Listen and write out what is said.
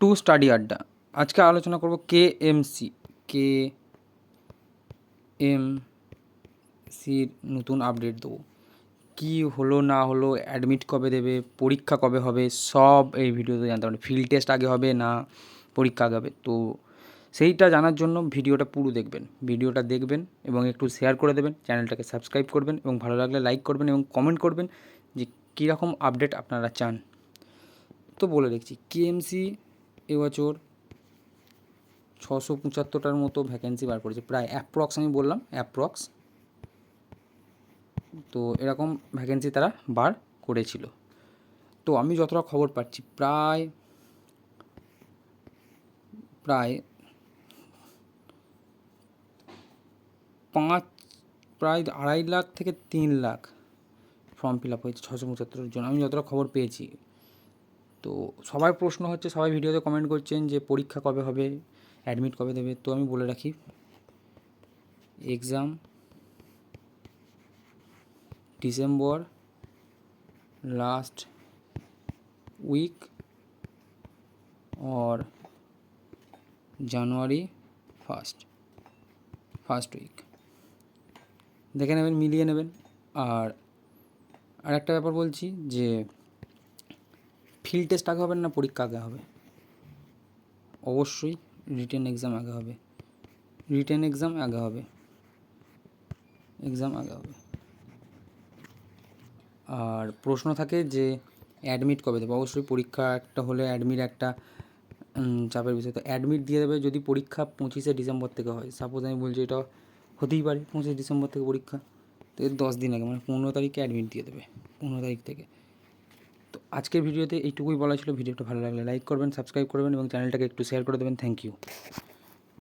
To study আড্ডা। আজকে আলোচনা করব কে এমসি কে এম সির নতুন আপডেট দেবো। কী হলো, না হলো অ্যাডমিট কবে দেবে, পরীক্ষা কবে হবে, সব এই ভিডিওতে জানতে পারবেন ফিল্ড টেস্ট আগে হবে, না পরীক্ষা আগে হবে। তো সেইটা জানার জন্য ভিডিওটা পুরো দেখবেন। ভিডিওটা দেখবেন এবং একটু শেয়ার করে দেবেন, চ্যানেলটাকে সাবস্ক্রাইব করবেন এবং ভালো লাগলে লাইক করবেন এবং কমেন্ট করবেন যে কীরকম আপডেট আপনারা চান। তো বলে দেখছি কেএমসি এবছর ছশো পঁচাত্তরটার মতো ভ্যাকেন্সি বার করেছে। প্রায় অ্যাপ্রক্স আমি বললাম অ্যাপ্রক্স তো এরকম ভ্যাকেন্সি তারা বার করেছিল। তো আমি যতটা খবর পাচ্ছি, প্রায় প্রায় পাঁচ, প্রায় আড়াই লাখ থেকে তিন লাখ ফর্ম ফিল আপ হয়েছে, ছশো পঁচাত্তরের জন্য। আমি যতটা খবর পেয়েছি তো সবার প্রশ্ন হচ্ছে, সবাই ভিডিওতে কমেন্ট করছেন যে পরীক্ষা কবে হবে অ্যাডমিট কবে দেবে, তো আমি বলে রাখি। এক্সাম ডিসেম্বর লাস্ট উইক और জানুয়ারি ফার্স্ট ফার্স্ট উইক দেখে নেবেন, মিলিয়ে নেবেন। আর আর একটা ব্যাপার বলছি যে ফিল্ড টেস্ট আগে হবে না, পরীক্ষা আগে হবে? অবশ্যই রিটেন এক্সাম আগে হবে। রিটেন এক্সাম আগে হবে। এক্সাম আগে হবে। আর প্রশ্ন থাকে যে অ্যাডমিট কবে দেবে? অবশ্যই পরীক্ষা একটা হলে অ্যাডমিট একটা চাপের বিষয়। তো অ্যাডমিট দিয়ে দেবে যদি পরীক্ষা পঁচিশে ডিসেম্বর থেকে হয়। সাপোজ আমি বলছি এটা হতেই পারে, পঁচিশে ডিসেম্বর থেকে পরীক্ষা। তো দশ দিন আগে মানে পনেরো তারিখে অ্যাডমিট দিয়ে দেবে। পনেরো তারিখ থেকে। আজকের ভিডিওতে এইটুকুই বলা ছিল। ভিডিওটা ভালো লাগলে লাইক করবেন, সাবস্ক্রাইব করবেন এবং চ্যানেলটাকে একটু শেয়ার করে দেবেন। Thank you.